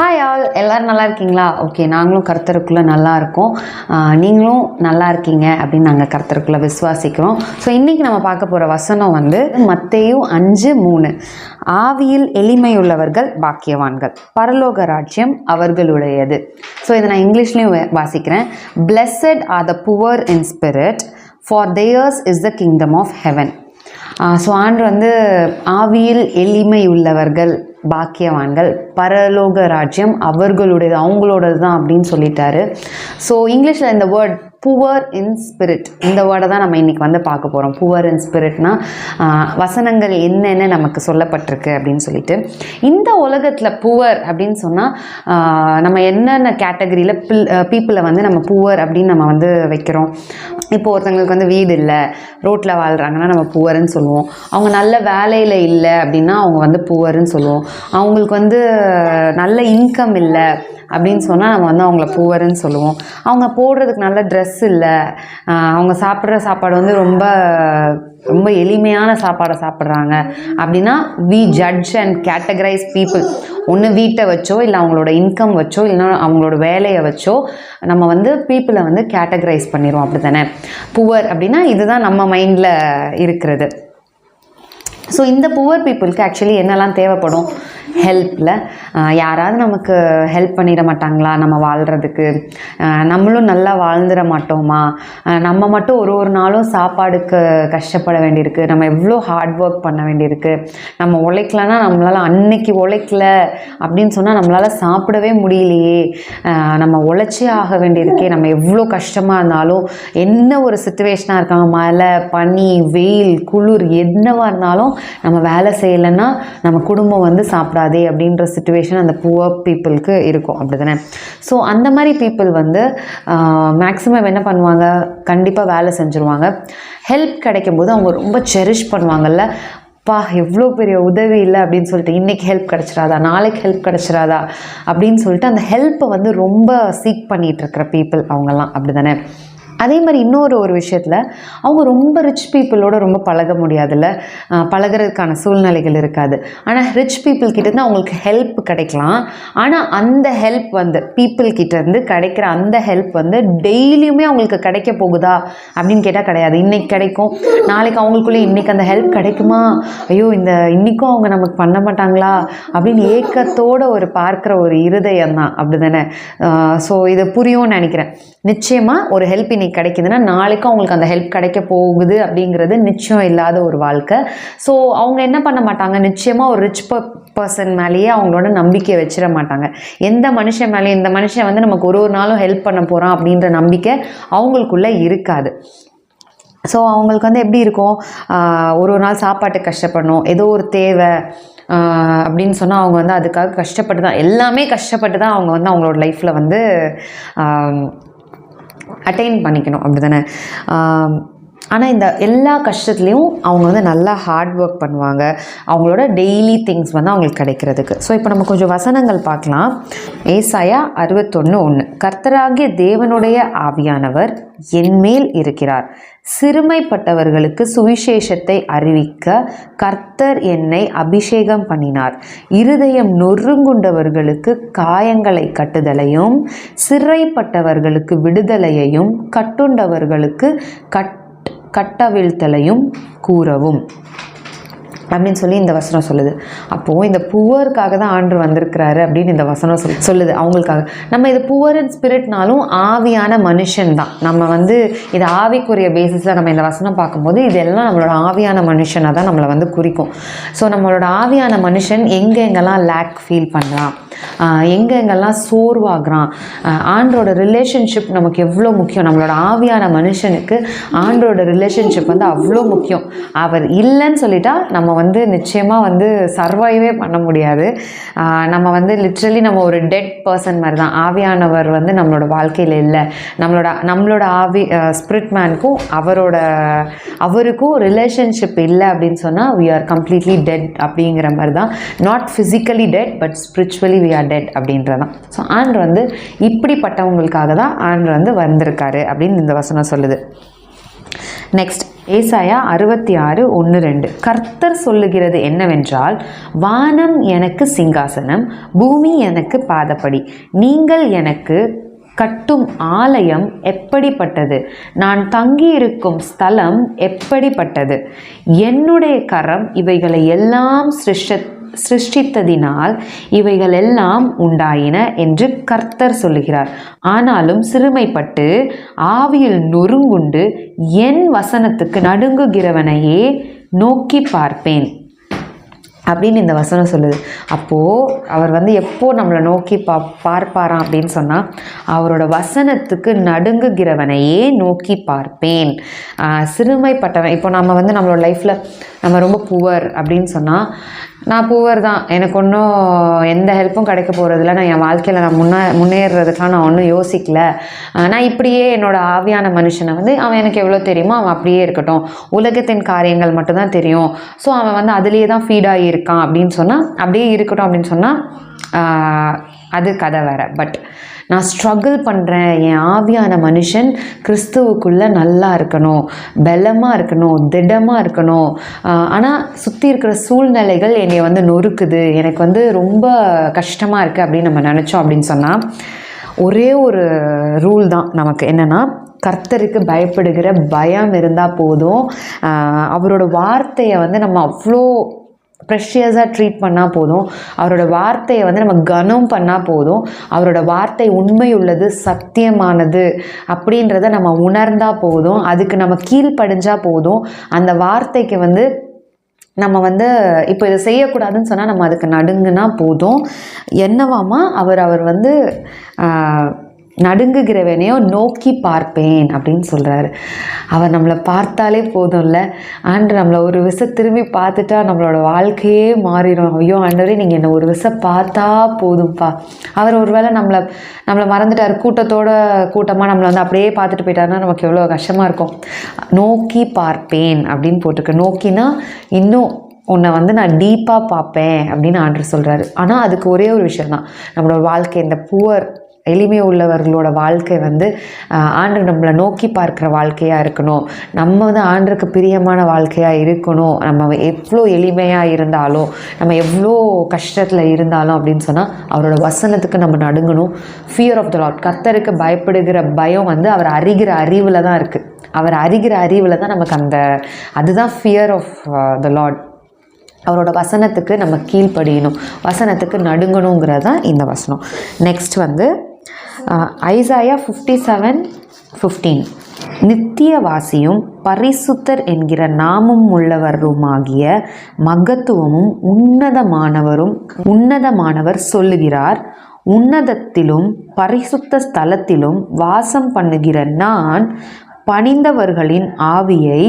Hi all எல்லோரும் நல்லா இருக்கீங்களா? ஓகே நாங்களும் கர்த்தருக்குள்ளே நல்லா இருக்கோம். நீங்களும் நல்லா இருக்கீங்க அப்படின்னு நாங்கள் கருத்தருக்குள்ளே விசுவாசிக்கிறோம். ஸோ இன்றைக்கி நம்ம பார்க்க போகிற வசனம் வந்து மத்தையும் அஞ்சு மூணு. ஆவியில் எளிமையுள்ளவர்கள் பாக்கியவான்கள். பரலோக ராஜ்யம் அவர்களுடையது. ஸோ இதை நான் இங்கிலீஷ்லேயும் வாசிக்கிறேன். Blessed are the poor in spirit for theirs is the kingdom of heaven so and வந்து ஆவியில் எளிமை உள்ளவர்கள் பாக்கியவான்கள். பரலோக ராஜ்யம் அவர்களுடையது அவங்களோடது தான் அப்படின்னு சொல்லிட்டாரு. ஸோ இங்கிலீஷில் இந்த வேர்ட் புவர் இன் ஸ்பிரிட் இந்த வேர்டை தான் நம்ம இன்றைக்கி வந்து பார்க்க போகிறோம் புவர் இன் ஸ்பிரிட்னா வசனங்கள் என்னென்ன நமக்கு சொல்லப்பட்டிருக்கு அப்படின்னு சொல்லிட்டு. இந்த உலகத்தில் புவர் அப்படின்னு சொன்னால் நம்ம என்னென்ன கேட்டகரியில் பில் பீப்புளை வந்து நம்ம புவர் அப்படின்னு நம்ம வந்து வைக்கிறோம். இப்போ ஒருத்தங்களுக்கு வந்து வீடு இல்லை ரோட்டில் வாழ்கிறாங்கன்னா நம்ம புவர்னு சொல்லுவோம். அவங்க நல்ல வேலையில் இல்லை அப்படின்னா அவங்க வந்து புவர்னு சொல்லுவோம். அவங்களுக்கு வந்து நல்ல இன்கம் இல்லை அப்படின்னு சொன்னால் நம்ம வந்து அவங்கள புவர்னு சொல்லுவோம். அவங்க போடுறதுக்கு நல்ல ட்ரெஸ் இல்லை. அவங்க சாப்பிட்ற சாப்பாடு வந்து ரொம்ப ரொம்ப எளிமையான சாப்பாடை சாப்பிட்றாங்க. அப்படின்னா we judge and categorize people ஒன்று வீட்டை வச்சோ இல்லை அவங்களோட இன்கம் வச்சோ இல்லைன்னா அவங்களோட வேலையை வச்சோ நம்ம வந்து பீப்புளை வந்து கேட்டகரைஸ் பண்ணிடுவோம். அப்படி தானே புவர் அப்படின்னா இதுதான் நம்ம மைண்டில் இருக்கிறது. ஸோ இந்த புவர் பீப்புளுக்கு ஆக்சுவலி என்னெல்லாம் தேவைப்படும்? ஹெல்ப்பில் யாராவது நமக்கு ஹெல்ப் பண்ணிட மாட்டாங்களா? நம்ம வாழ்கிறதுக்கு நம்மளும் நல்லா வாழ்ந்துட மாட்டோமா? நம்ம மட்டும் ஒரு ஒரு நாளும் சாப்பாடுக்கு கஷ்டப்பட வேண்டியிருக்கு. நம்ம எவ்வளோ ஹார்ட் ஒர்க் பண்ண வேண்டியிருக்கு. நம்ம உழைக்கலன்னா நம்மளால் அன்னைக்கு உழைக்கல அப்படின்னு சொன்னால் நம்மளால் சாப்பிடவே முடியலையே. நம்ம உழைச்சே ஆக வேண்டியிருக்கே. நம்ம எவ்வளோ கஷ்டமாக இருந்தாலும் என்ன ஒரு சுச்சுவேஷனாக இருக்காங்க? மழை பனி வெயில் குளிர் என்னவாக இருந்தாலும் நம்ம வேலை செய்யலைன்னா நம்ம குடும்பம் வந்து சாப்பிடாது. அப்படின்ற சுச்சுவேஷன் அந்த புவர் பீப்புளுக்கு இருக்கும். அப்படி தானே ஸோ அந்த மாதிரி பீப்புள் வந்து மேக்ஸிமம் என்ன பண்ணுவாங்க? கண்டிப்பாக வேலை செஞ்சுருவாங்க. ஹெல்ப் கிடைக்கும் போது அவங்க ரொம்ப செரிஷ் பண்ணுவாங்கல்ல. பா எவ்வளோ பெரிய உதவி இல்லை அப்படின்னு சொல்லிட்டு இன்றைக்கி ஹெல்ப் கிடச்சிடாதா? நாளைக்கு ஹெல்ப் கிடச்சிடாதா? அப்படின்னு சொல்லிட்டு அந்த ஹெல்ப்பை வந்து ரொம்ப சீக் பண்ணிகிட்டு இருக்கிற பீப்புள் அவங்கெல்லாம். அப்படி தானே அதே மாதிரி இன்னொரு ஒரு விஷயத்தில் அவங்க ரொம்ப ரிச் பீப்புளோட ரொம்ப பழக முடியாதுல்ல. பழகிறதுக்கான பழகுறதுக்கான சூழ்நிலைகள் இருக்காது. ஆனால் ரிச் பீப்புள் கிட்டேருந்து அவங்களுக்கு ஹெல்ப் கிடைக்கலாம். ஆனால் அந்த ஹெல்ப் வந்து பீப்புள் கிட்டேருந்து கிடைக்கிற அந்த ஹெல்ப் வந்து டெய்லியுமே அவங்களுக்கு கிடைக்க போகுதா? அப்படின்னு கேட்டால் கிடையாது. இன்றைக்கி கிடைக்கும். நாளைக்கு அவங்களுக்குள்ளே இன்றைக்கி அந்த ஹெல்ப் கிடைக்குமா? ஐயோ இந்த இன்றைக்கும் அவங்க நமக்கு பண்ண மாட்டாங்களா? அப்படின்னு ஏக்கத்தோட ஒரு பார்க்குற ஒரு இருதயம் தான் அப்படி தானே ஸோ இதை புரியும்னு நினைக்கிறேன். நிச்சயமாக ஒரு ஹெல்ப் இன்னைக்கு கிடைக்குதுன்னா நாளைக்கும் அவங்களுக்கு அந்த ஹெல்ப் கிடைக்க போகுது அப்படிங்கிறது நிச்சயம் இல்லாத ஒரு வாழ்க்கை. ஸோ அவங்க என்ன பண்ண மாட்டாங்க? நிச்சயமாக ஒரு ரிச் பர்சன் மேலேயே அவங்களோட நம்பிக்கையை வச்சிட மாட்டாங்க. எந்த மனுஷன் மேலேயும் இந்த மனுஷன் வந்து நமக்கு ஒரு ஒரு நாளும் ஹெல்ப் பண்ண போகிறான் அப்படின்ற நம்பிக்கை அவங்களுக்குள்ளே இருக்காது. ஸோ அவங்களுக்கு வந்து எப்படி இருக்கும்? ஒரு ஒரு நாள் சாப்பாட்டுக்கு கஷ்டப்படணும். ஏதோ ஒரு தேவை அப்படின்னு சொன்னால் அவங்க வந்து அதுக்காக கஷ்டப்பட்டு தான் எல்லாமே கஷ்டப்பட்டு தான் அவங்க வந்து அவங்களோட லைஃப்பில் வந்து அட்டைன் பண்ணிக்கணும் அப்படி தானே ஆனால் இந்த எல்லா கஷ்டத்துலேயும் அவங்க வந்து நல்லா ஹார்ட் ஒர்க் பண்ணுவாங்க. அவங்களோட டெய்லி திங்ஸ் வந்து அவங்களுக்கு கிடைக்கிறதுக்கு. ஸோ இப்போ நம்ம கொஞ்சம் வசனங்கள் பார்க்கலாம். ஏசாயா அறுபத்தொன்று ஒன்று கர்த்தராகிய தேவனுடைய ஆவியானவர் என்மேல் இருக்கிறார். சிறுமைப்பட்டவர்களுக்கு சுவிசேஷத்தை அறிவிக்க கர்த்தர் என்னை அபிஷேகம் பண்ணினார். இருதயம் நொறுங்குண்டவர்களுக்கு காயங்களை கட்டுதலையும் சிறைப்பட்டவர்களுக்கு விடுதலையையும் கட்டுண்டவர்களுக்கு கட் கட்டவிழ்த்தலையும் கூறவும் அப்படின்னு சொல்லி இந்த வசனம் சொல்லுது. அப்போது இந்த புவருக்காக தான் ஆண்டு வந்திருக்கிறாரு அப்படின்னு இந்த வசனம் சொல் சொல்லுது. அவங்களுக்காக. நம்ம இது புவர் அண்ட் ஸ்பிரிட்னாலும் ஆவியான மனுஷன் தான். நம்ம வந்து இது ஆவிக்குரிய பேசிஸில் நம்ம இந்த வசனம் பார்க்கும்போது இதெல்லாம் நம்மளோட ஆவியான மனுஷனை தான் நம்மளை வந்து குறிக்கும். ஸோ நம்மளோட ஆவியான மனுஷன் எங்கே எங்கெல்லாம் லேக் ஃபீல் பண்ணலாம்? எங்கெங்கெல்லாம் சோர்வாகிறான்? ஆண்டோட ரிலேஷன்ஷிப் நமக்கு எவ்வளோ முக்கியம்? நம்மளோட ஆவியான மனுஷனுக்கு ஆண்டோட ரிலேஷன்ஷிப் வந்து அவ்வளோ முக்கியம். அவர் இல்லைன்னு சொல்லிட்டா நம்ம வந்து நிச்சயமாக வந்து சர்வைவே பண்ண முடியாது. நம்ம வந்து லிட்ரலி நம்ம ஒரு டெட் பர்சன் மாதிரி தான் ஆவியானவர் வந்து நம்மளோட வாழ்க்கையில் இல்லை. நம்மளோட நம்மளோட ஆவி ஸ்பிரிட் மேனுக்கும் அவரோட அவருக்கும் ரிலேஷன்ஷிப் இல்லை அப்படின்னு சொன்னால் வி ஆர் கம்ப்ளீட்லி டெட் அப்படிங்கிற மாதிரி தான் not physically dead but spiritually we are dead அப்படின்றதான் ஸோ ஆண்டு வந்து இப்படிப்பட்டவங்களுக்காக தான் ஆண்டு வந்து வந்திருக்காரு அப்படின்னு இந்த வசனம் சொல்லுது. நெக்ஸ்ட் ஏசாயா அறுபத்தி ஆறு ஒன்று ரெண்டு. கர்த்தர் சொல்லுகிறது என்னவென்றால் வானம் எனக்கு சிங்காசனம் பூமி எனக்கு பாதப்படி. நீங்கள் எனக்கு கட்டும் ஆலயம் எப்படிப்பட்டது? நான் தங்கியிருக்கும் ஸ்தலம் எப்படிப்பட்டது? என்னுடைய கரம் இவைகளை எல்லாம் சிருஷ்ட சிருஷ்டித்ததினால் இவைகள் எல்லாம் உண்டாயின என்று கர்த்தர் சொல்லுகிறார். ஆனாலும் சிறுமைப்பட்டு ஆவியில் நொறுங்குண்டு என் வசனத்துக்கு நடுங்குகிறவனையே நோக்கி பார்ப்பேன். அப்படின்னு இந்த வசனம் சொல்லுது. அப்போது அவர் வந்து எப்போ நம்மளை நோக்கி பா பார்ப்பாராம் அப்படின்னு சொன்னால் அவரோட வசனத்துக்கு நடுங்குகிறவனையே நோக்கி பார்ப்பேன். சிறுமைப்பட்டவன் இப்போ நம்ம வந்து நம்மளோட லைஃப்பில் நம்ம ரொம்ப புவர் அப்படின்னு சொன்னால் நான் புவர் தான். எனக்கு ஒன்றும் எந்த ஹெல்ப்பும் கிடைக்க போகிறதில்ல நான் என் வாழ்க்கையில் நான் முன்னே முன்னேறதுக்காக நான் ஒன்றும் யோசிக்கல. நான் இப்படியே என்னோட ஆவியான மனுஷனை வந்து அவன் எனக்கு எவ்வளோ தெரியுமோ அவன் அப்படியே இருக்கட்டும். உலகத்தின் காரியங்கள் மட்டும்தான் தெரியும். ஸோ அவன் வந்து அதுலேயே தான் ஃபீடாகி இருக்கான் அப்படின்னு சொன்னால் அப்படியே இருக்கட்டும் அப்படின்னு சொன்னால் அது கதை வேற. பட் நான் ஸ்ட்ரகிள் பண்ணுறேன் என் ஆவியான மனுஷன் கிறிஸ்துவுக்குள்ளே நல்லா இருக்கணும். பலமாக இருக்கணும். திடமாக இருக்கணும். ஆனால் சுற்றி இருக்கிற சூழ்நிலைகள் என்னை வந்து நொறுக்குது. எனக்கு வந்து ரொம்ப கஷ்டமாக இருக்குது அப்படின்னு நம்ம நினச்சோம் அப்படின்னு சொன்னால் ஒரே ஒரு ரூல் தான் நமக்கு. என்னென்னா கர்த்தருக்கு பயப்படுகிற பயம் இருந்தால் போதும். அவரோட வார்த்தையை வந்து நம்ம அவ்வளோ ப்ரெஷியஸாக ட்ரீட் பண்ணால் போதும். அவரோட வார்த்தையை வந்து நம்ம கனம் பண்ணால் போதும். அவரோட வார்த்தை உண்மை உள்ளது சத்தியமானது அப்படின்றத நம்ம உணர்ந்தால் போதும். அதுக்கு நம்ம கீழ்ப்படிஞ்சால் போதும். அந்த வார்த்தைக்கு வந்து நம்ம வந்து இப்போ இதை செய்யக்கூடாதுன்னு சொன்னால் நம்ம அதுக்கு நடுங்குனா போதும். என்னவாமா? அவர் அவர் வந்து நடுங்குகிறவனையோ நோக்கி பார்ப்பேன் அப்படின்னு சொல்கிறாரு அவர் நம்மளை பார்த்தாலே போதும்ல. ஆண்டு நம்மளை ஒரு விசை திரும்பி பார்த்துட்டா நம்மளோட வாழ்க்கையே மாறிடும். ஐயோ ஆண்டவரே நீங்கள் என்னை ஒரு விசை பார்த்தா போதும்ப்பா அவர் ஒருவேளை நம்மளை நம்மளை மறந்துட்டார். கூட்டத்தோட கூட்டமாக நம்மளை வந்து அப்படியே பார்த்துட்டு போயிட்டாருன்னா நமக்கு எவ்வளோ கஷ்டமாக இருக்கும். நோக்கி பார்ப்பேன் அப்படின்னு போட்டிருக்கு. நோக்கினா இன்னும் உன்னை வந்து நான் டீப்பாக பார்ப்பேன் அப்படின்னு ஆண்டர் சொல்கிறாரு ஆனால் அதுக்கு ஒரே ஒரு விஷயம் தான் நம்மளோட வாழ்க்கை இந்த புவர் எளிமை உள்ளவர்களோட வாழ்க்கை வந்து ஆண்டு நம்மளை நோக்கி பார்க்குற வாழ்க்கையாக இருக்கணும். நம்ம வந்து ஆண்டுக்கு பிரியமான வாழ்க்கையாக இருக்கணும். நம்ம எவ்வளோ எளிமையாக இருந்தாலும் நம்ம எவ்வளோ கஷ்டத்தில் இருந்தாலும் அப்படின்னு சொன்னால் அவரோட வசனத்துக்கு நம்ம நடுங்கணும். ஃபியர் ஆஃப் த லாட் கத்தருக்கு பயப்படுகிற பயம் வந்து அவர் அறிகிற அறிவில் தான் இருக்குது அவர் அறிகிற அறிவில் தான் நமக்கு அந்த அதுதான் ஃபியர் ஆஃப் த லாட் அவரோட வசனத்துக்கு நம்ம கீழ்ப்படியணும். வசனத்துக்கு நடுங்கணுங்கிறது தான் இந்த வசனம். நெக்ஸ்ட் வந்து ஐசாயா ஃபிஃப்டி செவன் ஃபிஃப்டீன் நித்தியவாசியும் பரிசுத்தர் என்கிற நாமும் உள்ளவருமாகிய மகத்துவமும் உன்னதமானவரும் உன்னதமானவர் சொல்லுகிறார் உன்னதத்திலும் பரிசுத்த ஸ்தலத்திலும் வாசம் பண்ணுகிற நான் பணிந்தவர்களின் ஆவியை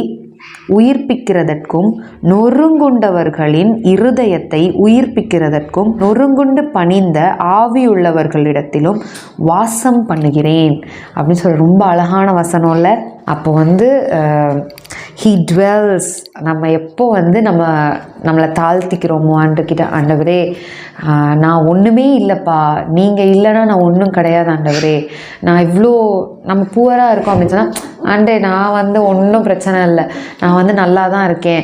உயிர்ப்பிக்கிறதற்கும் நொறுங்குண்டவர்களின் இருதயத்தை உயிர்ப்பிக்கிறதற்கும் நொறுங்குண்டு பணிந்த ஆவியுள்ளவர்களிடத்திலும் வாசம் பண்ணுகிறேன். அப்படின்னு சொல்ல ரொம்ப அழகான வசனம் இல்லை? அப்போ வந்து ஹீ டுவெல்ஸ் நம்ம எப்போ வந்து நம்ம நம்மளை தாழ்த்திக்கிறோமோ ஆண்டுக்கிட்ட ஆண்டவரே நான் ஒன்றுமே இல்லைப்பா. நீங்கள் இல்லைன்னா நான் ஒன்றும் கிடையாது ஆண்டவரே. நான் இவ்வளோ நம்ம புவராக இருக்கோம் அப்படின்னு சொன்னால் ஆண்டே நான் வந்து ஒன்றும் பிரச்சனை இல்லை. நான் வந்து நல்லா தான் இருக்கேன்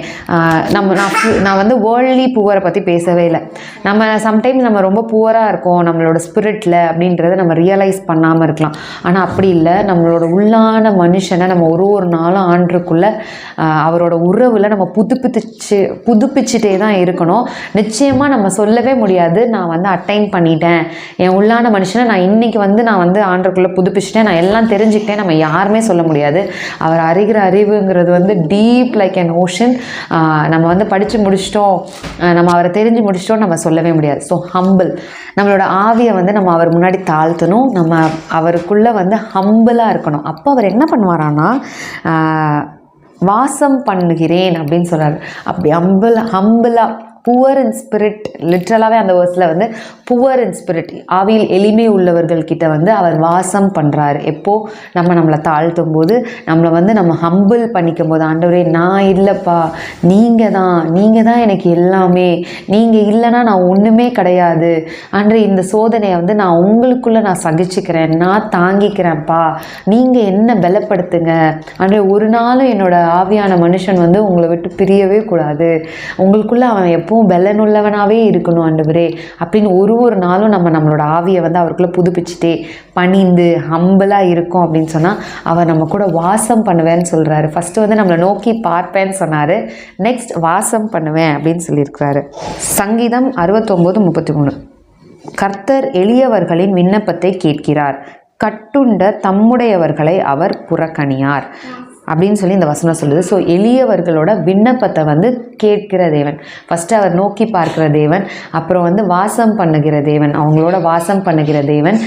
நம்ம நான் நான் வந்து வேர்ல்ட்லி புவரை பற்றி பேசவே இல்லை. நம்ம சம்டைம்ஸ் நம்ம ரொம்ப புவராக இருக்கோம் நம்மளோட ஸ்பிரிட்டில் அப்படின்றத நம்ம ரியலைஸ் பண்ணாமல் இருக்கலாம். ஆனால் அப்படி இல்லை. நம்மளோட உள்ளான மனுஷனை நம்ம ஒரு ஒரு நாளும் ஆண்டுக்குள்ளே அவரோட உறவில் நம்ம புதுப்பித்து புதுப்பிச்சுட்டே தான் இருக்கணும். நிச்சயமாக நம்ம சொல்லவே முடியாது நான் வந்து அட்டைன் பண்ணிட்டேன். என் உள்ளான மனுஷனை நான் இன்னைக்கு வந்து நான் வந்து ஆண்டுக்குள்ளே புதுப்பிச்சிட்டேன். நான் எல்லாம் தெரிஞ்சுக்கிட்டேன் நம்ம யாருமே சொல்ல முடியாது. அவர் அறிகிற அறிவுங்கிறது வந்து டீப் லைக் அன் ஓஷன் நம்ம வந்து படித்து முடிச்சிட்டோம். நம்ம அவரை தெரிஞ்சு முடிச்சிட்டோம் நம்ம சொல்லவே முடியாது. ஸோ ஹம்பிள் நம்மளோட ஆவியை வந்து நம்ம அவர் முன்னாடி தாழ்த்தணும். நம்ம அவருக்குள்ளே வந்து ஹம்பிளாக இருக்கணும். அப்போ அவர் என்ன பண்ணுவாரான்னா வாசம் பண்ணுகிறேன் அப்படின்னு சொல்கிறார் அப்படி ஹம்பிள் ஹம்பிளாக புவர் இன் ஸ்பிரிட் லிட்ரலாகவே அந்த வேர்ஸில் வந்து புவர் இன் ஸ்பிரிட் ஆவியில் எளிமை உள்ளவர்கள் கிட்ட வந்து அவர் வாசம் பண்ணுறாரு எப்போ? நம்ம நம்மளை தாழ்த்தும் போது நம்மளை வந்து நம்ம ஹம்பிள் பண்ணிக்கும் போது ஆண்டவரே நான் இல்லைப்பா நீங்கள் தான் நீங்கள் தான் எனக்கு எல்லாமே நீங்கள் இல்லைன்னா நான் ஒன்றுமே கிடையாது. ஆண்டு இந்த சோதனையை வந்து நான் உங்களுக்குள்ளே நான் சகிச்சுக்கிறேன் நான் தாங்கிக்கிறேன்ப்பா. நீங்கள் என்ன பலப்படுத்துங்க? அன்றைய ஒரு நாளும் என்னோட ஆவியான மனுஷன் வந்து உங்களை விட்டு பிரியவே கூடாது. உங்களுக்குள்ளே அவன் எப்பவும் பலனுள்ளவனாகவே இருக்கணும் ஆண்டவரே. அப்படின்னு ஒரு ஒரு நாளும் நம்ம நம்மளோட ஆவியை வந்து அவருக்குள்ளே புதுப்பிச்சுட்டே பணிந்து ஹம்பிளாக இருக்கும் அப்படின்னு சொன்னால் அவர் நம்ம கூட வாசம் பண்ணுவேன்னு சொல்கிறாரு ஃபஸ்ட்டு வந்து நம்மளை நோக்கி பார்ப்பேன்னு சொன்னார். நெக்ஸ்ட் வாசம் பண்ணுவேன் அப்படின்னு சொல்லியிருக்கிறாரு. சங்கீதம் அறுபத்தொம்போது முப்பத்தி மூணு கர்த்தர் எளியவர்களின் விண்ணப்பத்தை கேட்கிறார். கட்டுண்ட தம்முடையவர்களை அவர் புறக்கணியார். அப்படின்னு சொல்லி இந்த வசனம் சொல்லுது. ஸோ எளியவர்களோட விண்ணப்பத்தை வந்து கேட்கிற தேவன். ஃபஸ்ட்டு அவர் நோக்கி பார்க்கிற தேவன் அப்புறம் வந்து வாசம் பண்ணுகிற தேவன் அவங்களோட வாசம் பண்ணுகிற தேவன்.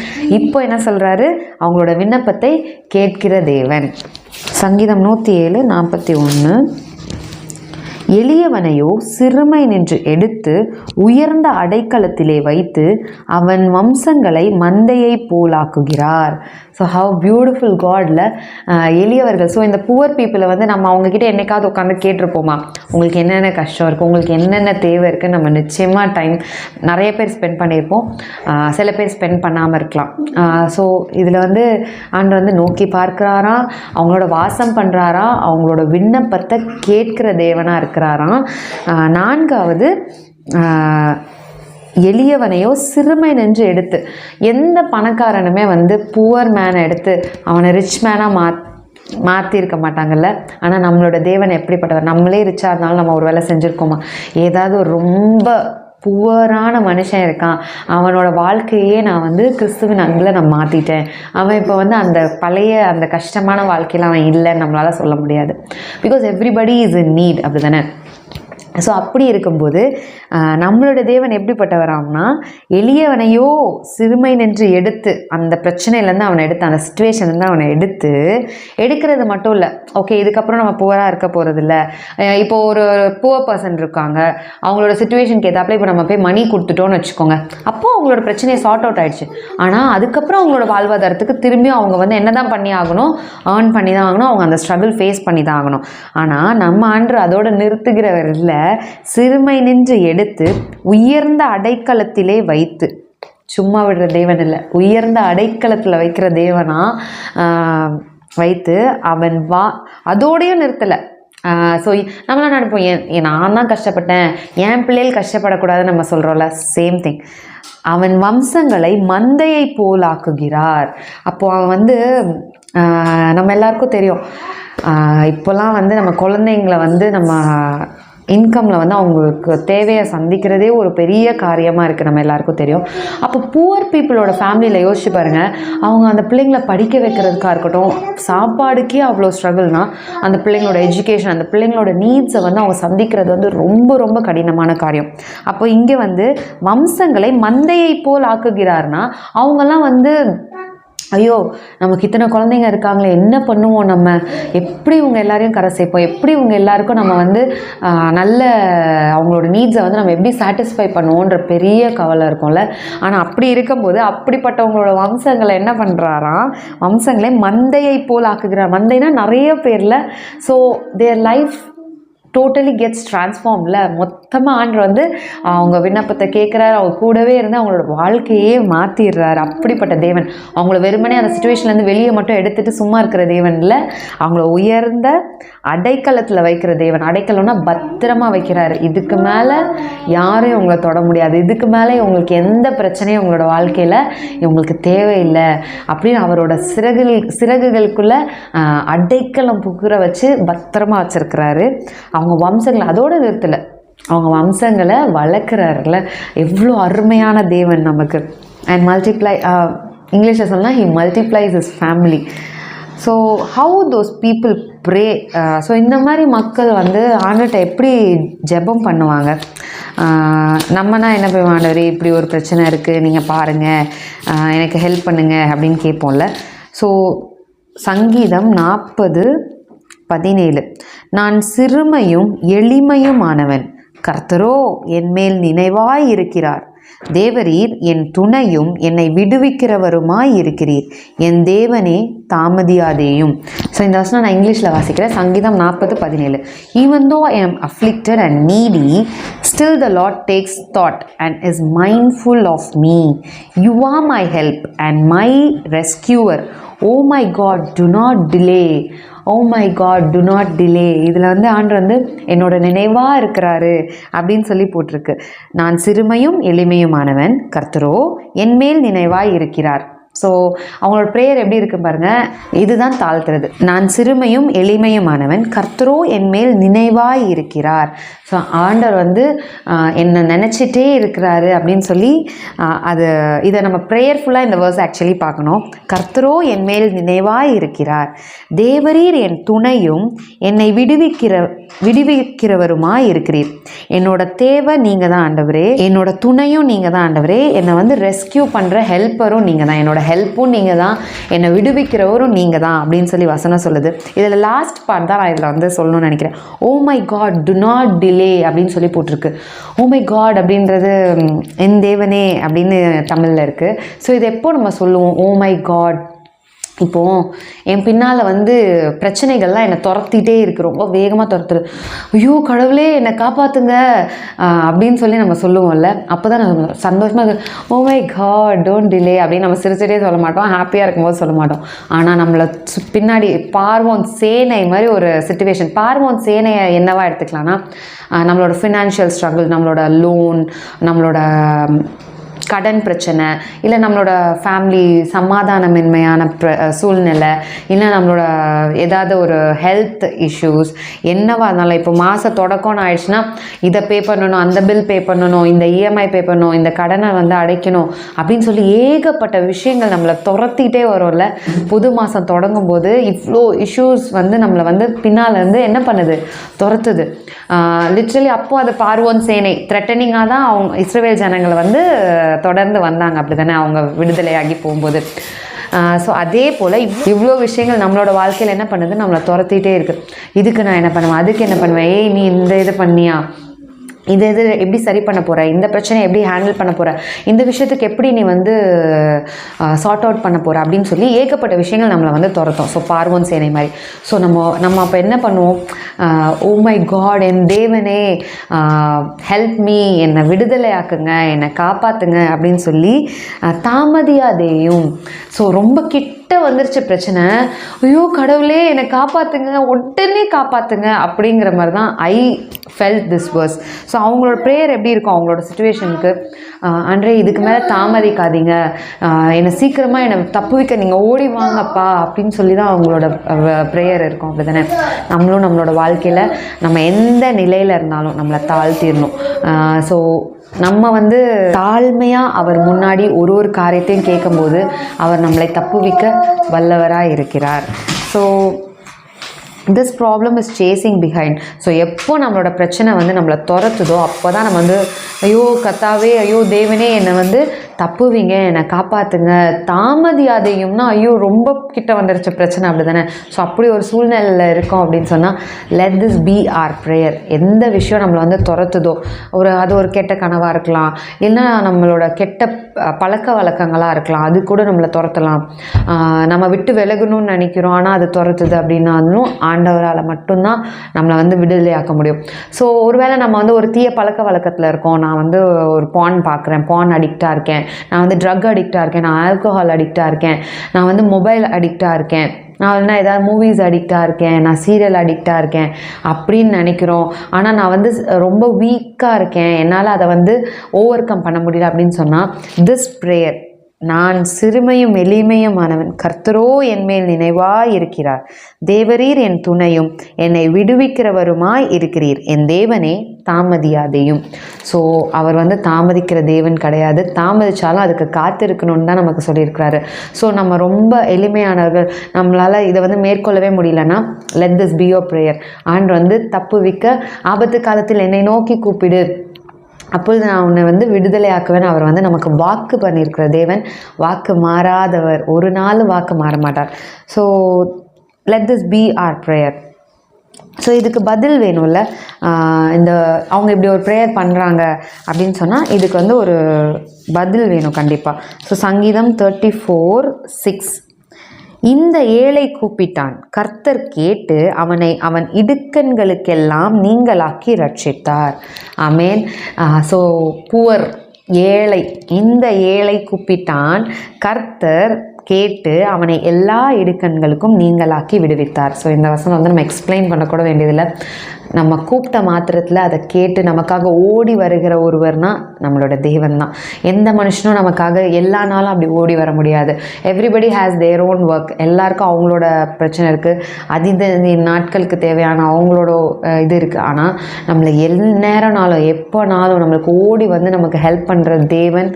இப்போ என்ன சொல்கிறாரு அவங்களோட விண்ணப்பத்தை கேட்கிற தேவன். சங்கீதம் நூற்றி ஏழு நாற்பத்தி ஒன்று எளியவனையோ சிறுமை நின்று எடுத்து உயர்ந்த அடைக்கலத்திலே வைத்து அவன் வம்சங்களை மந்தையை போலாக்குகிறார். ஸோ ஹவ் பியூட்டிஃபுல் காடில் எளியவர்கள். ஸோ இந்த புவர் பீப்புளை வந்து நம்ம அவங்கக்கிட்ட என்னைக்காவது உட்காந்து கேட்டிருப்போமா? உங்களுக்கு என்னென்ன கஷ்டம் இருக்குது உங்களுக்கு என்னென்ன தேவை இருக்குது நம்ம நிச்சயமாக டைம் நிறைய பேர் ஸ்பெண்ட் பண்ணியிருப்போம். சில பேர் ஸ்பெண்ட் பண்ணாமல் இருக்கலாம். ஸோ இதில் வந்து ஆண்டு வந்து நோக்கி பார்க்குறாரா? அவங்களோட வாசம் பண்ணுறாரா அவங்களோட விண்ணப்பத்தை கேட்கிற தேவனாக இருக்கிறாராம். நான்காவது எளியவனையோ சிறுமை நின்று எடுத்து எந்த பணக்காரனுமே வந்து புவர் மேனை எடுத்து அவனை ரிச் மேனாக மா மாற்றிருக்க மாட்டாங்கல்ல? ஆனால் நம்மளோட தேவன் எப்படிப்பட்டவர்? நம்மளே ரிச்சாக இருந்தாலும் நம்ம ஒரு வேலை செஞ்சுருக்கோமா? ஏதாவது ஒரு ரொம்ப புவரான மனுஷன் இருக்கான். அவனோட வாழ்க்கையே நான் வந்து கிறிஸ்துவின் அன்பில் நான் மாற்றிட்டேன் அவன் இப்போ வந்து அந்த பழைய அந்த கஷ்டமான வாழ்க்கையில் அவன் இல்லைன்னு நம்மளால் சொல்ல முடியாது. Because everybody is in need அப்படி தானே ஸோ அப்படி இருக்கும்போது நம்மளோட தேவன் எப்படிப்பட்டவராம்னா எளியவனையோ சிறுமை நின்று எடுத்து அந்த பிரச்சனையிலேருந்து அவனை எடுத்து அந்த சுச்சுவேஷன்லேருந்து அவனை எடுத்து எடுக்கிறது மட்டும் இல்லை. ஓகே இதுக்கப்புறம் நம்ம புவராக இருக்க போகிறதில்ல இப்போ ஒரு புவர் பர்சன் இருக்காங்க. அவங்களோட சுச்சுவேஷனுக்கு ஏதாப்பில் இப்போ நம்ம போய் மணி கொடுத்துட்டோம்னு வச்சுக்கோங்க. அப்போ அவங்களோட பிரச்சனையை சார்ட் அவுட் ஆயிடுச்சு. ஆனால் அதுக்கப்புறம் அவங்களோட வாழ்வாதாரத்துக்கு திரும்பியும் அவங்க வந்து என்ன தான் பண்ணி ஆகணும்? ஏர்ன் பண்ணி தான் ஆகணும். அவங்க அந்த ஸ்ட்ரகிள் ஃபேஸ் பண்ணி தான் ஆகணும். ஆனால் நம்ம ஆண்டு அதோட நிறுத்துகிறவர் இல்லை. சிறுமை நின்று எடுத்து உயர்ந்த அடைக்கலத்திலே வைத்து. சும்மா விடுற தேவன் இல்லை. உயர்ந்த அடைக்கலத்தில் வைக்கிற தேவனா வைத்து அவன் வா அதோடையும் நிறுத்தலை. ஸோ நம்மளாம் நினைப்போம்? ஏன் நான் தான் கஷ்டப்பட்டேன். என் பிள்ளைகள் கஷ்டப்படக்கூடாதுன்னு நம்ம சொல்கிறோம்ல சேம் திங் அவன் வம்சங்களை மந்தையை போலாக்குகிறார் அப்போது அவன் வந்து நம்ம எல்லாருக்கும் தெரியும். இப்போல்லாம் வந்து நம்ம குழந்தைங்கள வந்து நம்ம இன்கமில் வந்து அவங்களுக்கு தேவையை சந்திக்கிறதே ஒரு பெரிய காரியமாக இருக்குது நம்ம எல்லாருக்கும் தெரியும். அப்போ புவர் பீப்புளோட ஃபேமிலியில் யோசிச்சு பாருங்கள் அவங்க அந்த பிள்ளைங்களை படிக்க வைக்கிறதுக்காக இருக்கட்டும் சாப்பாடுக்கே அவ்வளோ ஸ்ட்ரகிள்னா அந்த பிள்ளைங்களோட எஜுகேஷன் அந்த பிள்ளைங்களோட நீட்ஸை வந்து அவங்க சந்திக்கிறது வந்து ரொம்ப ரொம்ப கடினமான காரியம். அப்போ இங்கே வந்து வம்சங்களை மந்தையை போல் ஆக்குகிறார்னா அவங்கெல்லாம் வந்து ஐயோ நமக்கு இத்தனை குழந்தைங்க இருக்காங்களே என்ன பண்ணுவோம் நம்ம? எப்படி இவங்க எல்லாரையும் கரை சேர்ப்போம்? எப்படி இவங்க எல்லாருக்கும் நம்ம வந்து நல்ல அவங்களோட நீட்ஸை வந்து நம்ம எப்படி சாட்டிஸ்ஃபை பண்ணுவோன்ற பெரிய கவலை இருக்கும்ல. ஆனால் அப்படி இருக்கும்போது அப்படிப்பட்டவங்களோட வம்சங்களை என்ன பண்ணுறாராம் வம்சங்களை மந்தையை போல் ஆக்குகிறார். மந்தைனா நிறைய பேரில். So their life totally gets ட்ரான்ஸ்ஃபார்ம்ல மொத்தமாக ஆண்டர் வந்து அவங்க விண்ணப்பத்தை கேட்குறாரு அவங்க கூடவே இருந்து அவங்களோட வாழ்க்கையே மாற்றிடுறாரு அப்படிப்பட்ட தேவன். அவங்கள வெறுமனே அந்த சுச்சுவேஷன்லேருந்து வெளியே மட்டும் எடுத்துட்டு சும்மா இருக்கிற தேவன் இல்லை அவங்கள உயர்ந்த அடைக்கலத்தில் வைக்கிற தேவன். அடைக்கலம்னா பத்திரமா வைக்கிறாரு. இதுக்கு மேலே யாரும் இவங்களை தொட முடியாது. இதுக்கு மேலே இவங்களுக்கு எந்த பிரச்சனையும் இவங்களோட வாழ்க்கையில் இவங்களுக்கு தேவையில்லை. அப்படின்னு அவரோட சிறகுகள் சிறகுகளுக்குள்ளே அடைக்கலம் புகுற வச்சு பத்திரமா வச்சிருக்கிறாரு. அவங்க வம்சங்களை அதோட நிறுத்தலை. அவங்க வம்சங்களை வளர்க்குறாருல. எவ்வளோ அருமையான தேவன் நமக்கு. அண்ட் மல்டிப்ளை இங்கிலீஷில் சொன்னால் he multiplies his family so how those people pray so இந்த மாதிரி மக்கள் வந்து ஆண்டுகிட்ட எப்படி ஜெபம் பண்ணுவாங்க? நம்மனா என்ன போய் ஆண்டவரே? இப்படி ஒரு பிரச்சனை இருக்குது நீங்கள் பாருங்கள் எனக்கு ஹெல்ப் பண்ணுங்கள் அப்படின்னு கேட்போம்ல. ஸோ சங்கீதம் நாற்பது பதினேழு. நான் சிறுமையும் எளிமையுமானவன். கர்த்தரோ என்மேல் நினைவாய் இருக்கிறார் தேவரீர் என் துணையும் என்னை விடுவிக்கிறவருமாய் இருக்கிறீர் என் தேவனே தாமதியாதேயும். ஸோ இந்த வசனம் நான் இங்கிலீஷில் வாசிக்கிறேன். சங்கீதம் நாற்பது பதினேழு. Even though I am afflicted and needy still the lord takes thought and is mindful of me you are my help and my rescuer O my God do not delay O my God do not delay இதில் வந்து ஆண்டு வந்து என்னோட நினைவாக இருக்கிறாரு அப்படின்னு சொல்லி போட்டிருக்கு. நான் சிறுமையும் எளிமையுமானவன். கர்த்தரோ என்மேல் நினைவாய் இருக்கிறார். ஸோ அவங்களோட ப்ரேயர் எப்படி இருக்கு பாருங்க? இதுதான் தாழ்த்துறது. நான் சிறுமையும் எளிமையுமானவன் கர்த்தரோ என்மேல் நினைவாய் இருக்கிறார். ஸோ ஆண்டவர் வந்து என்னை நினச்சிட்டே இருக்கிறாரு அப்படின்னு சொல்லி அது இதை நம்ம ப்ரேயர்ஃபுல்லாக இந்த வேர்ஸ் ஆக்சுவலி பார்க்கணும். கர்த்தரோ என்மேல் நினைவாய் இருக்கிறார். தேவரீர் என் துணையும் என்னை விடுவிக்கிற விடுவிக்கிறவருமாய் இருக்கிறீர். என்னோட தேவை நீங்கள் தான் ஆண்டவரே. என்னோட துணையும் நீங்கள் தான் ஆண்டவரே. என்னை வந்து ரெஸ்கியூ பண்ணுற ஹெல்ப்பரும் நீங்கள் தான் என்னோட ஹெல்ப்பும் நீங்கள் தான் என்னை விடுவிக்கிறவரும் நீங்கள் தான் அப்படின்னு சொல்லி வசனம் சொல்லுது. இதில் லாஸ்ட் பார்ட் தான் நான் இதில் வந்து சொல்லணும்னு நினைக்கிறேன். O my God do not delay அப்படின்னு சொல்லி போட்டிருக்கு. ஓ மை காட் அப்படின்றது என் தேவனே அப்படின்னு தமிழில் இருக்குது ஸோ இது எப்போ நம்ம சொல்லுவோம்? ஓ மை காட் இப்போ என் பின்னால் வந்து பிரச்சனைகள்லாம் என்னை துரத்திட்டே இருக்கு. ரொம்ப வேகமாக துரத்துரு ஐயோ கடவுளே என்னை காப்பாற்றுங்க அப்படின்னு சொல்லி நம்ம சொல்லுவோம்ல. அப்போ தான் நம்ம சந்தோஷமாக ஓ மை காட் டோன்ட் டிலே அப்படின்னு நம்ம சிரிச்சிட்டே சொல்ல மாட்டோம். ஹாப்பியாக இருக்கும்போது சொல்ல மாட்டோம். ஆனால் நம்மளை சு- பின்னாடி பார்வோன் சேனை மாதிரி ஒரு சுச்சுவேஷன் பார்வோன் சேனையை என்னவா எடுத்துக்கலாம்னா நம்மளோட ஃபினான்ஷியல் ஸ்ட்ரகிள் நம்மளோட லோன் நம்மளோட கடன் பிரச்சனை இல்லை நம்மளோட ஃபேமிலி சமாதானமின்மையான ப்ர சூழ்நிலை இல்லை நம்மளோட ஏதாவது ஒரு ஹெல்த் இஷ்யூஸ் என்னவா இருந்தாலும் இப்போ மாத தொடக்கம்னு ஆயிடுச்சுன்னா இதை பே பண்ணணும் அந்த பில் பே பண்ணணும் இந்த இஎம்ஐ பே பண்ணணும் இந்த கடனை வந்து அடைக்கணும் அப்படின்னு சொல்லி ஏகப்பட்ட விஷயங்கள் நம்மளை துரத்திட்டே வரும்ல. புது மாதம் தொடங்கும் போது இவ்வளோ இஷ்யூஸ் வந்து நம்மளை வந்து பின்னால் இருந்து என்ன பண்ணுது? துரத்துது. லிட்ரலி அப்போ அது பார்வோன் சேனை த்ரெட்டனிங்காக தான் அவங்க இஸ்ரேல் ஜனங்களை வந்து தொடர்ந்து வந்தாங்க அப்படி தானே அவங்க விடுதலையாகி போகும்போது. ஸோ அதே போல் இவ்வளோ விஷயங்கள் நம்மளோட வாழ்க்கையில் என்ன பண்ணுது? நம்மளை துரத்திட்டே இருக்குது இதுக்கு நான் என்ன பண்ணுவேன்? அதுக்கு என்ன பண்ணுவேன்? ஏய் நீ இந்த இது பண்ணியா? இது இது எப்படி சரி பண்ண போகிற இந்த பிரச்சனையை எப்படி ஹேண்டில் பண்ண போகிற இந்த விஷயத்துக்கு எப்படி நீ வந்து சார்ட் அவுட் பண்ண போகிற அப்படின்னு சொல்லி ஏகப்பட்ட விஷயங்கள் நம்மளை வந்து துரத்தும். ஸோ பார்வன் சேனை மாதிரி. ஸோ நம்ம நம்ம அப்போ என்ன பண்ணுவோம்? ஓ மை காட் என் தேவனே ஹெல்ப் மீ என்னை விடுதலையாக்குங்க என்னை காப்பாற்றுங்க அப்படின்னு சொல்லி தாமதியாதேயும். ஸோ ரொம்ப கிட் கிட்ட வந்துருச்சு பிரச்சனை. ஐயோ கடவுளே என்னை காப்பாற்றுங்க உடனே காப்பாற்றுங்க அப்படிங்கிற மாதிரி தான் I felt this verse so அவங்களோட ப்ரேயர் எப்படி இருக்கும்? அவங்களோட சுச்சுவேஷனுக்கு அன்றே இதுக்கு மேலே தாமதிக்காதீங்க. என்னை சீக்கிரமாக என்னை தப்பு வைக்க நீங்கள் ஓடி வாங்கப்பா அப்படின்னு சொல்லி தான் அவங்களோட ப்ரேயர் இருக்கும் அப்படி தானே நம்மளும் நம்மளோட வாழ்க்கையில் நம்ம எந்த நிலையில் இருந்தாலும் நம்மளை தாழ்த்திடணும். ஸோ நம்ம வந்து தாழ்மையாக அவர் முன்னாடி ஒரு ஒரு காரியத்தையும் கேட்கும்போது அவர் நம்மளை தப்புவிக்க வல்லவராக இருக்கிறார் so this problem is chasing behind so எப்போ நம்மளோட பிரச்சனை வந்து நம்மளை துரத்துதோ அப்போ தான் நம்ம வந்து ஐயோ கத்தாவே ஐயோ தேவனே என்னை வந்து தப்புவீங்க என்னை காப்பாற்றுங்க தாமதியாதையும்னா ஐயோ ரொம்ப கிட்ட வந்துருச்ச பிரச்சனை அப்படி தானே ஸோ அப்படி ஒரு சூழ்நிலையில் இருக்கோம் அப்படின்னு சொன்னால் let this be our prayer எந்த விஷயம் நம்மளை வந்து துரத்துதோ ஒரு அது ஒரு கெட்ட கனவாக இருக்கலாம் இல்லைன்னா நம்மளோட கெட்ட பழக்க வழக்கங்களாக இருக்கலாம் அது கூட நம்மளை துரத்தலாம். நம்ம விட்டு விலகணும்னு நினைக்கிறோம் ஆனால் அது துரத்துது அப்படின்னாலும் ஆண்டவரால் மட்டும்தான் நம்மளை வந்து விடுதலையாக்க முடியும். ஸோ ஒருவேளை நம்ம வந்து ஒரு தீய பழக்க வழக்கத்தில் இருக்கோம். நான் வந்து ஒரு பான் பார்க்குறேன் பான் அடிக்டாக இருக்கேன். நான் வந்து ட்ரக் அடிக்டாக இருக்கேன். நான் ஆல்கோஹால் அடிக்டாக இருக்கேன். நான் வந்து மொபைல் அடிக்டாக இருக்கேன். நான் இல்லைனா ஏதாவது மூவிஸ் அடிக்டாக இருக்கேன். நான் சீரியல் அடிக்டாக இருக்கேன் அப்படின்னு நினைக்கிறோம். ஆனால் நான் வந்து ரொம்ப வீக்காக இருக்கேன். என்னால் அதை வந்து ஓவர் கம் பண்ண முடியல அப்படின்னு சொன்னால் திஸ் ப்ரேயர் நான் சிறுமையும் எளிமையுமானவன். கர்த்தரோ என் மேல் நினைவாய் இருக்கிறார். தேவரீர் என் துணையும் என்னை விடுவிக்கிறவருமாய் இருக்கிறீர். என் தேவனே தாமதியாதேயும். ஸோ அவர் வந்து தாமதிக்கிற தேவன் கிடையாது. தாமதித்தாலும் அதுக்கு காத்திருக்கணும்னு தான் நமக்கு சொல்லியிருக்கிறாரு. ஸோ நம்ம ரொம்ப எளிமையானவர்கள். நம்மளால் இதை வந்து மேற்கொள்ளவே முடியலன்னா let this be your prayer and வந்து தப்புவிக்க ஆபத்து காலத்தில் என்னை நோக்கி கூப்பிடு. அப்பொழுது நான் உன்னை வந்து விடுதலையாக்குவேன். அவர் வந்து நமக்கு வாக்கு பண்ணியிருக்கிற தேவன். வாக்கு மாறாதவர். ஒரு நாள் வாக்கு மாற மாட்டார். So let this be our prayer so இதுக்கு பதில் வேணும்ல? இந்த அவங்க இப்படி ஒரு ப்ரேயர் பண்ணுறாங்க அப்படின்னு சொன்னால் இதுக்கு வந்து ஒரு பதில் வேணும் கண்டிப்பாக ஸோ சங்கீதம் தேர்ட்டி ஃபோர் சிக்ஸ் இந்த ஏழை கூப்பிட்டான். கர்த்தர் கேட்டு அவனை அவன் இடுக்கண்களுக்கெல்லாம் நீங்களாக்கி ரட்சித்தார் அமேன் ஸோ புவர் ஏழை இந்த ஏழை கூப்பிட்டான். கர்த்தர் கேட்டு அவனை எல்லா இடுக்கண்களுக்கும் நீங்களாக்கி விடுவித்தார். ஸோ இந்த வசனம் வந்து நம்ம எக்ஸ்பிளைன் பண்ணக்கூட வேண்டியதில்லை. நம்ம கூப்பிட்ட மாத்திரத்தில் அதை கேட்டு நமக்காக ஓடி வருகிற ஒருவர்னா நம்மளோட தேவன் தான் எந்த மனுஷனும் நமக்காக எல்லா நாளும் அப்படி ஓடி வர முடியாது. Everybody has their own work எல்லாருக்கும் அவங்களோட பிரச்சனை இருக்குது அதித நாட்களுக்கு தேவையான அவங்களோட இது இருக்குது ஆனால் நம்மளை எல் நேரம்னாலும் எப்போனாலும் நம்மளுக்கு ஓடி வந்து நமக்கு ஹெல்ப் பண்ணுற தேவன்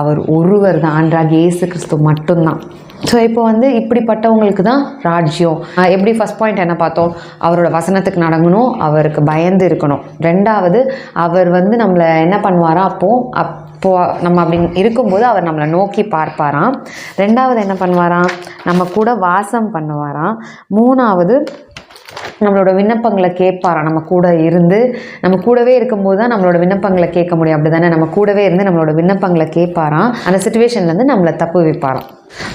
அவர் ஒருவர் தான். ஆண்டாக இயேசு கிறிஸ்து மட்டும்தான். ஸோ இப்போ வந்து இப்படிப்பட்டவங்களுக்கு தான் ராஜ்யம். எப்படி ஃபஸ்ட் பாயிண்ட் என்ன பார்த்தோம்? அவரோட வசனத்துக்கு நடங்கணும் அவர் அவருக்கு பயந்து இருக்கணும். ரெண்டாவது அவர் வந்து நம்மளை என்ன பண்ணுவாராம் அப்போ அப்போ நம்ம அப்படி இருக்கும்போது அவர் நம்மளை நோக்கி பார்ப்பாராம். ரெண்டாவது என்ன பண்ணுவாராம் நம்ம கூட வாசம் பண்ணுவாராம். மூணாவது நம்மளோட விண்ணப்பங்களை கேட்பாராம் நம்ம கூட இருந்து நம்ம கூடவே இருக்கும்போது தான் நம்மளோட விண்ணப்பங்களை கேட்க முடியும். அப்படி தானே நம்ம கூடவே இருந்து நம்மளோட விண்ணப்பங்களை கேட்பாராம். அந்த சுச்சுவேஷன்லேருந்து நம்மளை தப்பு வைப்பாராம்.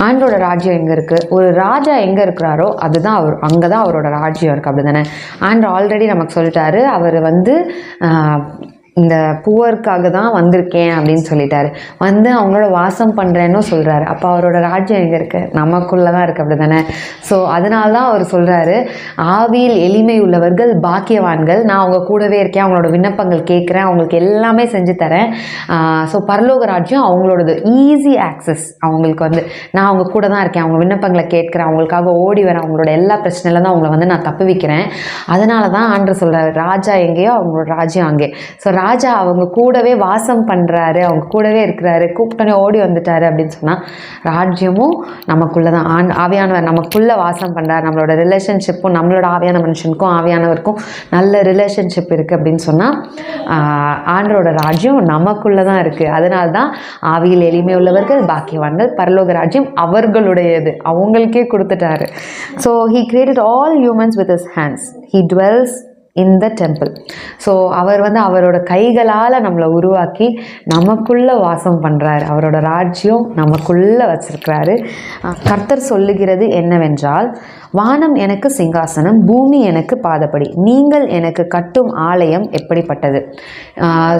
ஆண்டோட ராஜ்யம் எங்கே இருக்குது ஒரு ராஜா எங்கே இருக்கிறாரோ அதுதான் அவர் அங்கே தான் அவரோட ராஜ்யம் இருக்குது அப்படி தானே ஆண்ட் ஆல்ரெடி நமக்கு சொல்லிட்டாரு. அவர் வந்து இந்த புவருக்காக தான் வந்திருக்கேன் அப்படின்னு சொல்லிட்டாரு. வந்து அவங்களோட வாசம் பண்ணுறேன்னு சொல்கிறாரு அப்போ அவரோட ராஜ்யம் எங்கே இருக்குது நமக்குள்ளே தான் இருக்குது அப்படி தானே ஸோ அதனால தான் அவர் சொல்கிறாரு ஆவியில் எளிமை உள்ளவர்கள் பாக்கியவான்கள் நான் அவங்க கூடவே இருக்கேன் அவங்களோட விண்ணப்பங்கள் கேட்குறேன் அவங்களுக்கு எல்லாமே செஞ்சு தரேன். ஸோ பரலோக ராஜ்யம் அவங்களோடது. ஈஸி ஆக்சஸ் அவங்களுக்கு வந்து நான் அவங்க கூட தான் இருக்கேன் அவங்க விண்ணப்பங்களை கேட்குறேன் அவங்களுக்காக ஓடி வரேன் அவங்களோட எல்லா பிரச்சனையில தான் அவங்கள வந்து நான் தப்பு வைக்கிறேன். அதனால தான் ஆண்டு சொல்கிறாரு ராஜா எங்கேயோ அவங்களோட ராஜ்யம் அங்கே. ஸோ ராஜா அவங்க கூடவே வாசம் பண்ணுறாரு அவங்க கூடவே இருக்கிறாரு கூப்பிட்டோன்னே ஓடி வந்துட்டாரு அப்படின்னு சொன்னால் ராஜ்யமும் நமக்குள்ளே தான் ஆண் ஆவியானவர் நமக்குள்ளே வாசம் பண்ணுறாரு நம்மளோட ரிலேஷன்ஷிப்பும் நம்மளோட ஆவியான மனுஷனுக்கும் ஆவியானவருக்கும் நல்ல ரிலேஷன்ஷிப் இருக்குது அப்படின்னு சொன்னால் ஆண்டரோட ராஜ்யம் நமக்குள்ளே தான் இருக்குது அதனால தான் ஆவியில் எளிமை உள்ளவர்கள் பாக்கியவான்கள் பரலோக ராஜ்யம் அவர்களுடையது. அவங்களுக்கே கொடுத்துட்டாரு. So he created all humans with his hands he dwells in the temple so அவர் வந்து அவரோட கைகளால் நம்மளை உருவாக்கி நமக்குள்ளே வாசம் பண்ணுறாரு அவரோட ராஜ்யம் நமக்குள்ளே வச்சிருக்கிறாரு. கர்த்தர் சொல்லுகிறது என்னவென்றால் வானம் எனக்கு சிங்காசனம் பூமி எனக்கு பாதப்படி. நீங்கள் எனக்கு கட்டும் ஆலயம் எப்படிப்பட்டது?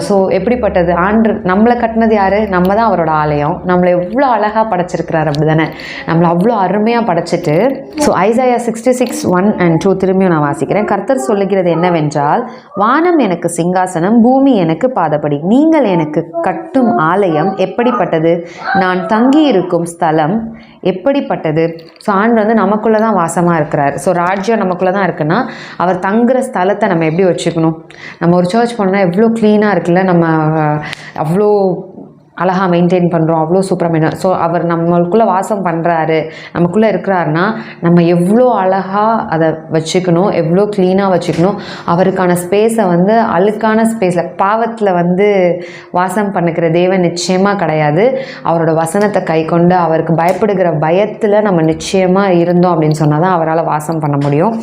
ஸோ எப்படிப்பட்டது? ஆண்டு நம்மளை கட்டினது யார்? நம்ம தான் அவரோட ஆலயம். நம்மளை எவ்வளோ அழகாக படைச்சிருக்கிறார் அப்படி தானே நம்மளை அவ்வளோ அருமையாக படைச்சிட்டு so Isaiah sixty six one and two திரும்பியும் நான் வாசிக்கிறேன். கர்த்தர் சொல்லுகிறது என்னவென்றால் வானம் எனக்கு சிங்காசனம் பூமி எனக்கு பாதப்படி. நீங்கள் எனக்கு கட்டும் ஆலயம் எப்படிப்பட்டது? நான் தங்கி இருக்கும் ஸ்தலம் எப்படிப்பட்டது? ஸோ ஆண்டு வந்து நமக்குள்ளே தான் வாசமாக இருக்கிறார். ஸோ ராஜ்யம் நமக்குள்ளே தான் இருக்குன்னா அவர் தங்குற ஸ்தலத்தை நம்ம எப்படி வச்சுக்கணும்? நம்ம ஒரு சர்ச் போனோம்னா எவ்வளோ க்ளீனாக இருக்குல்ல? நம்ம அவ்வளோ அழகாக மெயின்டைன் பண்ணுறோம் அவ்வளோ சூப்பராக ஸோ அவர் நம்மளுக்குள்ளே வாசம் பண்ணுறாரு நமக்குள்ளே இருக்கிறாருன்னா நம்ம எவ்வளோ அழகாக அதை வச்சுக்கணும் எவ்வளோ க்ளீனாக வச்சுக்கணும் அவருக்கான ஸ்பேஸை வந்து அழுக்கான ஸ்பேஸில் பாவத்தில் வந்து வாசம் பண்ணிக்கிற தேவன் நிச்சயமாக கிடையாது. அவரோட வசனத்தை கை கொண்டு அவருக்கு பயப்படுகிற பயத்தில் நம்ம நிச்சயமாக இருந்தோம் அப்படின்னு சொன்னால் தான் அவரால் வாசம் பண்ண முடியும்.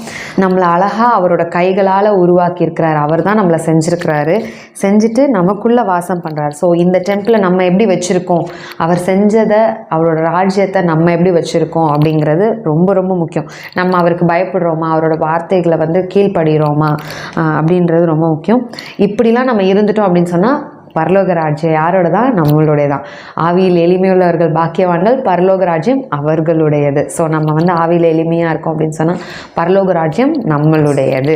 நம்மளை அழகாக அவரோட கைகளால் உருவாக்கியிருக்கிறார். அவர் தான் நம்மளை செஞ்சுருக்கிறாரு. செஞ்சுட்டு நமக்குள்ளே வாசம் பண்ணுறாரு ஸோ இந்த டெம்பிளை நம்ம நம்ம எப்படி வச்சுருக்கோம்? அவர் செஞ்சதை அவரோட ராஜ்யத்தை நம்ம எப்படி வச்சுருக்கோம் அப்படிங்கிறது ரொம்ப ரொம்ப முக்கியம். நம்ம அவருக்கு பயப்படுறோமா? அவரோட வார்த்தைகளை வந்து கீழ்ப்படுகிறோமா? அப்படின்றது ரொம்ப முக்கியம். இப்படிலாம் நம்ம இருந்துட்டோம் அப்படின்னு சொன்னால் பரலோக ராஜ்யம் யாரோட தான் நம்மளுடைய தான் ஆவியில் எளிமையுள்ளவர்கள் பாக்கியவான்கள் பரலோக ராஜ்யம் அவர்களுடையது. ஸோ நம்ம வந்து ஆவியில் எளிமையாக இருக்கோம் அப்படின்னு சொன்னால் பரலோக ராஜ்யம் நம்மளுடையது.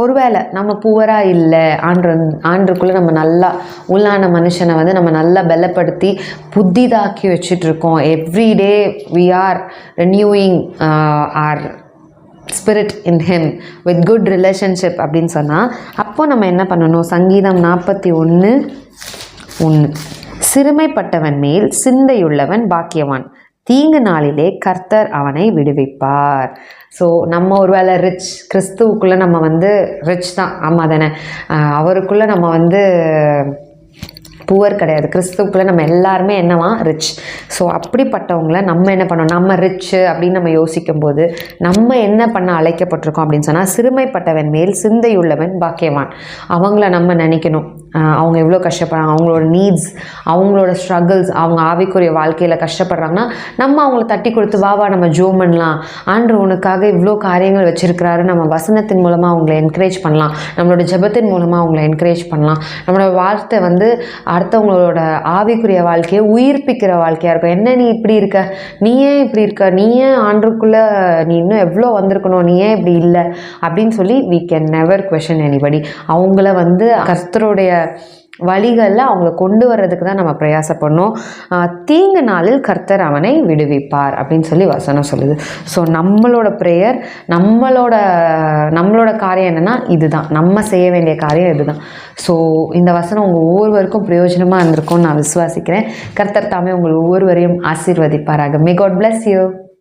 ஒருவேளை நம்ம புவராக இல்லை ஆண்டு ஆண்டுக்குள்ளே நம்ம நல்லா உள்ளான மனுஷனை வந்து நம்ம நல்லா பலப்படுத்தி புதிதாக்கி வச்சுட்ருக்கோம். Every day we are renewing our spirit in him with good relationship அப்படின்னு சொன்னால் அப்போ நம்ம என்ன பண்ணணும்? சங்கீதம் நாற்பத்தி ஒன்று ஒன்று சிறுமைப்பட்டவன் மேல் சிந்தையுள்ளவன் பாக்கியவான். தீங்கு நாளிலே கர்த்தர் அவனை விடுவிப்பார். ஸோ நம்ம ஒருவேளை ரிச் கிறிஸ்துவுக்குள்ளே நம்ம வந்து ரிச் தான். ஆமாம் தானே? அவருக்குள்ளே நம்ம வந்து புவர் கிடையாது. கிறிஸ்துக்குள்ளே நம்ம எல்லாருமே என்னவா? ரிச் ஸோ அப்படிப்பட்டவங்கள நம்ம என்ன பண்ணோம் நம்ம ரிச்சு அப்படின்னு நம்ம யோசிக்கும் போது நம்ம என்ன பண்ண அழைக்கப்பட்டிருக்கோம் அப்படின்னு சொன்னால் சிறுமைப்பட்டவன் மேல் சிந்தையுள்ளவன் பாக்கியவான். அவங்கள நம்ம நினைக்கணும். அவங்க எவ்வளோ கஷ்டப்படுறாங்க? அவங்களோட நீட்ஸ் அவங்களோட ஸ்ட்ரகிள்ஸ் அவங்க ஆவிக்குரிய வாழ்க்கையில் கஷ்டப்படுறாங்கன்னா நம்ம அவங்கள தட்டி கொடுத்து வா வா நம்ம ஜோ பண்ணலாம். ஆண்டு உனக்காக இவ்வளோ காரியங்கள் வச்சுருக்கிறாரு. நம்ம வசனத்தின் மூலமாக அவங்கள என்கரேஜ் பண்ணலாம். நம்மளோட ஜெபத்தின் மூலமாக அவங்கள என்கரேஜ் பண்ணலாம். நம்மளோட வார்த்தை வந்து அடுத்தவங்களோட ஆவிக்குரிய வாழ்க்கையை உயிர்ப்பிக்கிற வாழ்க்கையாக இருக்கும். என்ன நீ இப்படி இருக்க? நீ ஏன் இப்படி இருக்க? நீ ஏன் ஆண்டுக்குள்ளே நீ இன்னும் எவ்வளோ வந்திருக்கணும்? நீ ஏன் இப்படி இல்லை? அப்படின்னு சொல்லி we can never question anybody அவங்கள வந்து கர்த்தருடைய வழிகளில் அவங்கள கொண்டு வர்றதுக்கு தான் நம்ம பிரயாசப்படணும். தீங்கு நாளில் கர்த்தர் அவனை விடுவிப்பார் அப்படின்னு சொல்லி வசனம் சொல்லுது. ஸோ நம்மளோட ப்ரேயர் நம்மளோட நம்மளோட காரியம் என்னென்னா இதுதான். நம்ம செய்ய வேண்டிய காரியம் இதுதான். ஸோ இந்த வசனம் உங்கள் ஒவ்வொருவருக்கும் பிரயோஜனமாக இருந்திருக்கும்னு நான் விசுவாசிக்கிறேன். கர்த்தர் தாமே உங்கள் ஒவ்வொருவரையும் ஆசீர்வதிப்பாராக. May God bless you